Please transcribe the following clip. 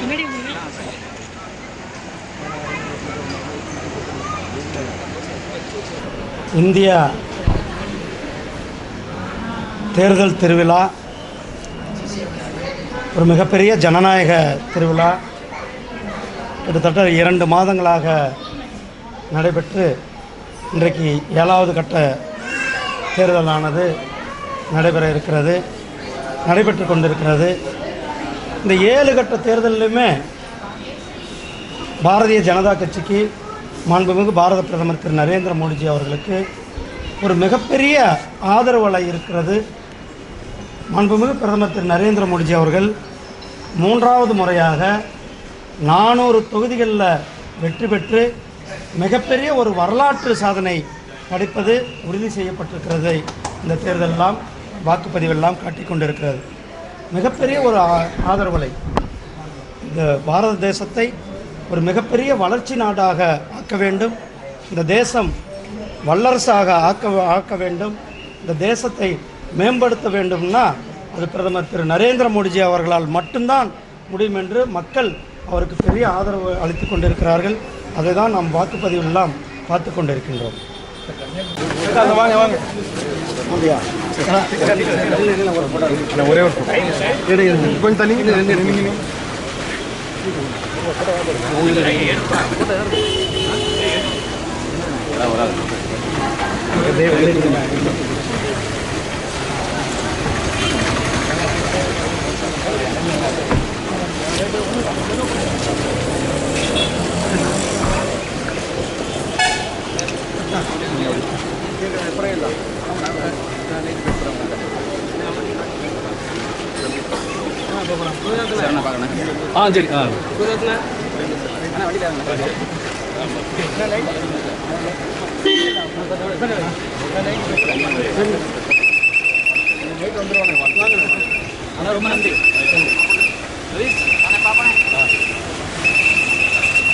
பின்னாடி இந்திய தேர்தல் திருவிழா ஒரு மிகப்பெரிய ஜனநாயக திருவிழா. கிட்டத்தட்ட இரண்டு மாதங்களாக நடைபெற்று இன்றைக்கு ஏழாவது கட்ட தேர்தலானது நடைபெற இருக்கிறது நடைபெற்று கொண்டிருக்கிறது. இந்த ஏழு கட்ட தேர்தலிலுமே பாரதிய ஜனதா கட்சிக்கு மாண்புமிகு பாரத பிரதமர் திரு நரேந்திர மோடிஜி அவர்களுக்கு ஒரு மிகப்பெரிய ஆதரவலை இருக்கிறது. மாண்புமிகு பிரதமர் திரு நரேந்திர மோடிஜி அவர்கள் மூன்றாவது முறையாக நானூறு தொகுதிகளில் வெற்றி பெற்று மிகப்பெரிய ஒரு வரலாற்று சாதனை படைப்பது உறுதி செய்யப்பட்டிருக்கிறது. இந்த தேர்தலெல்லாம் வாக்குப்பதிவெல்லாம் காட்டிக்கொண்டிருக்கிறது மிகப்பெரிய ஒரு ஆதரவலை. இந்த பாரத தேசத்தை ஒரு மிகப்பெரிய வளர்ச்சி நாடாக ஆக்க வேண்டும். இந்த தேசம் வல்லரசாக ஆக்க ஆக்க வேண்டும். இந்த தேசத்தை மேம்படுத்த வேண்டும்னா அது பிரதமர் திரு நரேந்திர மோடிஜி அவர்களால் மட்டும்தான் முடியும் என்று மக்கள் அவருக்கு பெரிய ஆதரவு அளித்து கொண்டிருக்கிறார்கள். அதை தான் நாம் வாக்குப்பதிவெல்லாம் பார்த்து கொண்டிருக்கின்றோம் வாங்க வாங்க. அப்படியா ஒரே ஒரு கொஞ்சம் தண்ணி நின்று ஆ சரி ஆ அண்ணா ரொம்ப நன்றி